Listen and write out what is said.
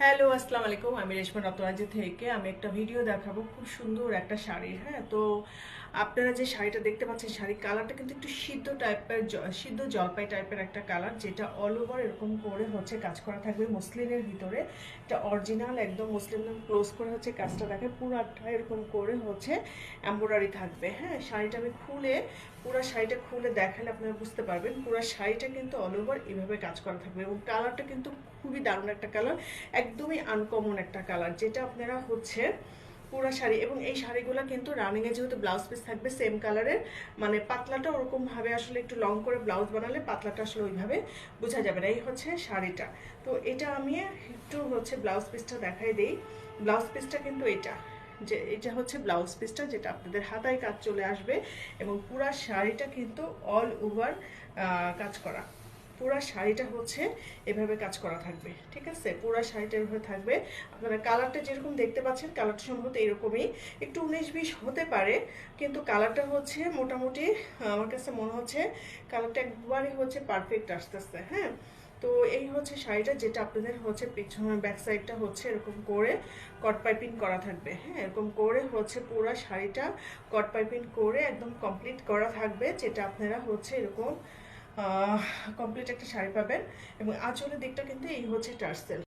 Hello আসসালাম আলাইকুম আমি রেশমা রতরাজি থেকে। আমি একটা ভিডিও দেখাবো খুব সুন্দর একটা শাড়ির হ্যাঁ? তো আপনারা যে শাড়িটা দেখতে পাচ্ছেন, শাড়ির কালারটা কিন্তু একটু সিদ্ধ টাইপের সিদ্ধ জলপাই টাইপের একটা কালার যেটা অল ওভার এরকম করে হচ্ছে কাজ করা থাকবে মুসলিমের ভিতরে। এটা অরিজিনাল একদম মুসলিম ক্লোজ করে হচ্ছে কাজটা দেখে পুরাটা এরকম করে হচ্ছে এম্ব্রয়ডারি থাকবে হ্যাঁ? শাড়িটা আমি খুলে, পুরো শাড়িটা খুলে দেখালে আপনারা বুঝতে পারবেন, পুরো শাড়িটা কিন্তু অল ওভার এভাবে কাজ করা থাকবে এবং কালারটা কিন্তু খুবই দারুণ একটা কালার একদমই আনকমন একটা কালার যেটা আপনারা হচ্ছে পুরা শাড়ি এবং এই শাড়িগুলো কিন্তু রানিংয়ে যেহেতু ব্লাউজ পিস থাকবে সেম কালারের মানে পাতলাটা ওরকম ভাবে আসলে একটু লং করে ব্লাউজ বানালে পাতলাটা আসলে ওইভাবে বোঝা যাবে না, এই হচ্ছে শাড়িটা। তো এটা আমি একটু হচ্ছে ব্লাউজ পিসটা দেখাই দেই। ব্লাউজ পিসটা কিন্তু এটা, যে এটা হচ্ছে ব্লাউজ পিসটা যেটা আপনাদের হাতায় কাজ চলে আসবে এবং পুরা শাড়িটা কিন্তু অল ওভার কাজ করা। পুরা শাড়িটা হচ্ছে এভাবে কাজ করা থাকবে, ঠিক আছে? পুরা শাড়িটা এভাবে থাকবে। আপনারা কালারটা যেরকম দেখতে পাচ্ছেন, কালারটা সম্ভবত এরকমই। একটু উনিশ বিশ হতে পারে, কিন্তু কালারটা হচ্ছে মোটামুটি, আমার কাছে মনে হচ্ছে কালারটা একবারই হচ্ছে পারফেক্ট আসতেছে হ্যাঁ? তো এই হচ্ছে শাড়িটা যেটা আপনাদের হচ্ছে পিছনে ব্যাক সাইডটা হচ্ছে এরকম করে কট পাইপিং করা থাকবে হ্যাঁ? এরকম করে হচ্ছে পুরো শাড়িটা কট পাইপিং করে একদম কমপ্লিট করা থাকবে, যেটা আপনারা হচ্ছে এরকম কমপ্লিট একটা শাড়ি পাবেন এবং আঁচলের দিকটা কিন্তু এই হচ্ছে টার্সেল।